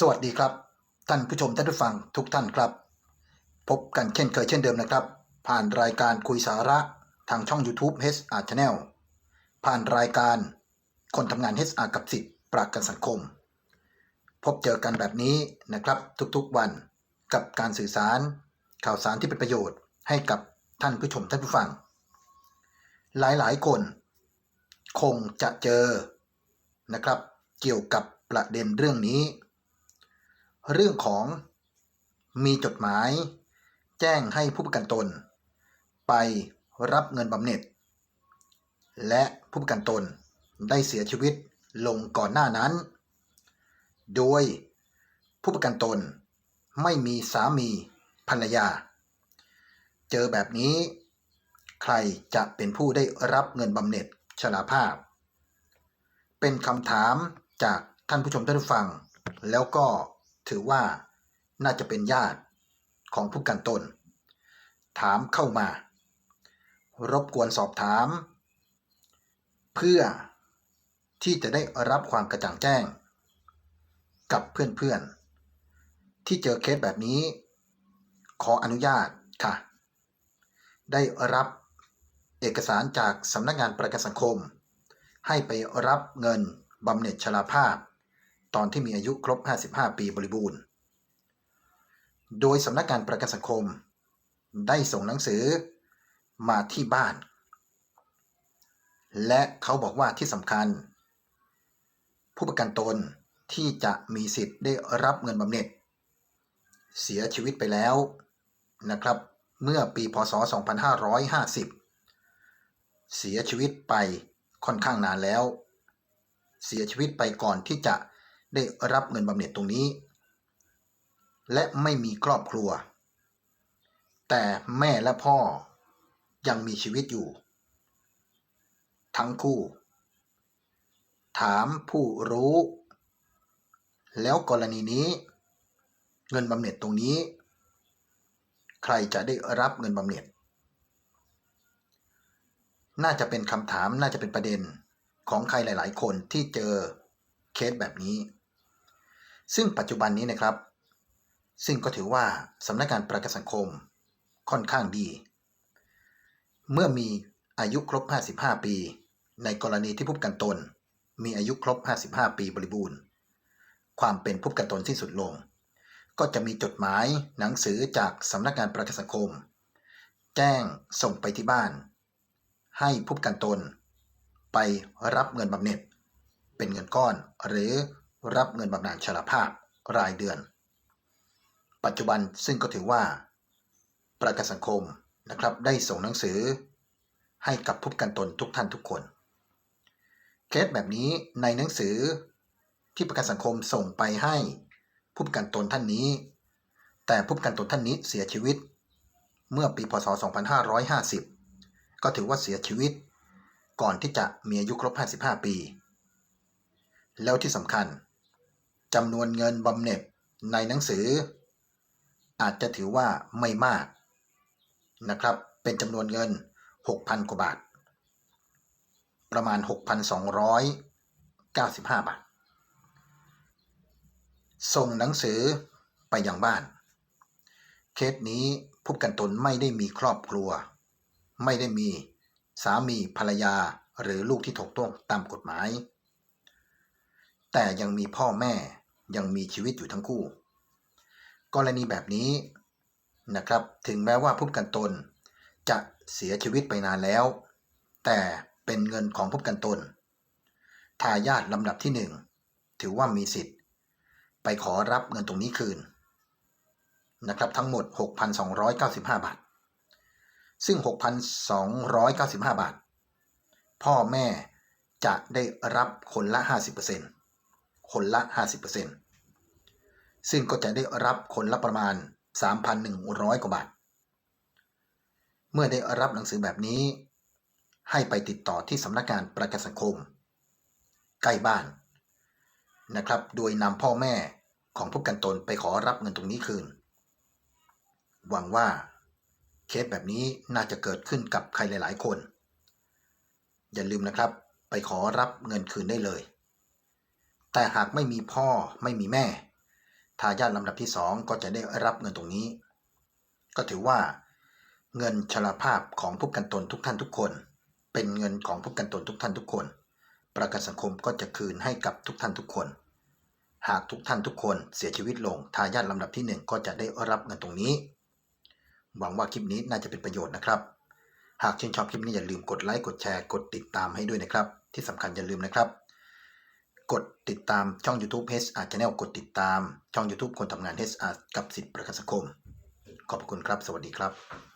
สวัสดีครับ ท่านผู้ชมท่านผู้ฟังทุกท่านครับ พบกันเช่นเคยเช่นเดิมนะครับ ผ่านรายการคุยสาระทางช่อง YouTube h r Channel ผ่านรายการคนทำงาน HR กับสิทธิ์ประกันสังคม พบเจอกันแบบนี้นะครับทุกๆวันกับการสื่อสาร ข่าวสารที่เป็นประโยชน์ให้กับท่านผู้ชมท่านผู้ฟัง หลายๆคน คงจะเจอนะครับ เกี่ยวกับประเด็นเรื่องนี้ เรื่องของมีจดหมาย แจ้งให้ผู้ประกันตน ไปรับเงินบำเหน็จ และผู้ประกันตนได้เสียชีวิตลงก่อนหน้านั้น โดยผู้ประกันตนไม่มีสามีภรรยา เจอแบบนี้ ใครจะเป็นผู้ได้รับเงินบำเหน็จชราภาพ เป็นคำถามจากท่านผู้ชมท่านผู้ฟัง แล้วก็ ถือว่าน่าจะเป็นญาติของผู้กันตน ถามเข้ามา รบกวนสอบถาม เพื่อที่จะได้รับความกระจ่างแจ้ง กับเพื่อนๆ ที่เจอเคสแบบนี้ ขออนุญาตค่ะ ได้รับเอกสารจากสำนักงานประกันสังคม ให้ไปรับเงินบำเหน็จชราภาพ ตอนที่มีอายุครบ 55 ปีบริบูรณ์ โดยสำนักงานประกันสังคม ได้ส่งหนังสือมาที่บ้าน และเขาบอกว่าที่สำคัญ ผู้ประกันตนที่จะมีสิทธิ์ได้รับเงินบำเหน็จ เสียชีวิตไปแล้วนะครับ เมื่อปีพศ 2550 เสียชีวิตไปค่อนข้างนานแล้ว เสียชีวิตไปก่อนที่จะ ได้รับเงินบำเหน็จตรงนี้ และไม่มีครอบครัว แต่แม่และพ่อยังมีชีวิตอยู่ ทั้งคู่ ถามผู้รู้ แล้วกรณีนี้ เงินบำเหน็จตรงนี้ ใครจะได้รับเงินบำเหน็จ น่าจะเป็นคำถามน่าจะเป็นประเด็นของใครหลาย ๆ คนที่เจอเคสแบบนี้ ซึ่งปัจจุบันนี้นะครับ ซึ่งก็ถือว่าสำนักงานประกันสังคมค่อนข้างดี เมื่อมีอายุครบ 55 ปี ในกรณีที่ผู้ประกันตน มีอายุครบ 55 ปีบริบูรณ์ ความเป็นผู้ประกันตนที่สุดลง ก็จะมีจดหมายหนังสือจากสำนักงานประกันสังคม แจ้งส่งไปที่บ้าน ให้ผู้ประกันตน ไปรับเงินบำเหน็จ เป็นเงินก้อนหรือ รับเงินบำนาญชราภาพรายเดือน ปัจจุบันซึ่งก็ถือว่า ประกันสังคมนะครับได้ส่งหนังสือ ให้กับผู้ประกันตนทุกท่านทุกคน เคสแบบนี้ในหนังสือที่ประกันสังคมส่งไปให้ผู้ประกันตนท่านนี้ แต่ผู้ประกันตนท่านนี้เสียชีวิต เมื่อปีพศ 2550 ก็ถือว่าเสียชีวิต ก่อนที่จะมีอายุครบ 55 ปี แล้วที่สำคัญ จำนวนเงินบำเหน็จในหนังสือ อาจจะถือว่าไม่มากนะครับ เป็นจำนวนเงิน 6,000 กว่าบาท ประมาณ 6,295 บาท ส่งหนังสือไปยังบ้าน เคสนี้ผู้กันตนไม่ได้มีครอบครัว ไม่ได้มีสามีภรรยาหรือลูกที่ถูกต้องตามกฎหมาย แต่ยังมีพ่อแม่ ยังมีชีวิตอยู่ทั้งคู่ กรณีแบบนี้นะครับถึงแม้ว่าผู้ปกันตน จะเสียชีวิตไปนานแล้ว แต่เป็นเงินของผู้ปกันตน ทายาทลำดับที่หนึ่งถือว่ามีสิทธิ์ ไปขอรับเงินตรงนี้คืนนะครับทั้งหมด 6,295 บาท ซึ่ง 6,295 บาท พ่อแม่จะได้รับคนละ 50% คนละ 50%ซึ่งก็จะได้รับคนละประมาณ 3,100 กว่าบาท เมื่อได้รับหนังสือแบบนี้ ให้ไปติดต่อที่สำนักงานประกันสังคม ใกล้บ้านนะครับ โดยนำพ่อแม่ของผู้กันตนไปขอรับเงินตรงนี้คืน หวังว่าเคสแบบนี้น่าจะเกิดขึ้นกับใครหลาย ๆ คน อย่าลืมนะครับ ไปขอรับเงินคืนได้เลย แต่หากไม่มีพ่อไม่มีแม่ ทายาทลำดับที่สองก็จะได้รับเงินตรงนี้ ก็ถือว่า เงินชราภาพของผู้กันตนทุกท่านทุกคน เป็นเงินของผู้กันตนทุกท่านทุกคน ประกันสังคมก็จะคืนให้กับทุกท่านทุกคน หากทุกท่านทุกคนเสียชีวิตลง ทายาทลำดับที่หนึ่งก็จะได้รับเงินตรงนี้ หวังว่าคลิปนี้น่าจะเป็นประโยชน์นะครับ หากชื่นชอบคลิปนี้อย่าลืมกดไลค์กดแชร์กดติดตามให้ด้วยนะครับ ที่สำคัญอย่าลืมนะครับ กดติดตามช่อง YouTube HR Channel กดติดตามช่อง YouTube คนทำงาน HR กับสิทธิประกันสังคม ขอบคุณครับ สวัสดีครับ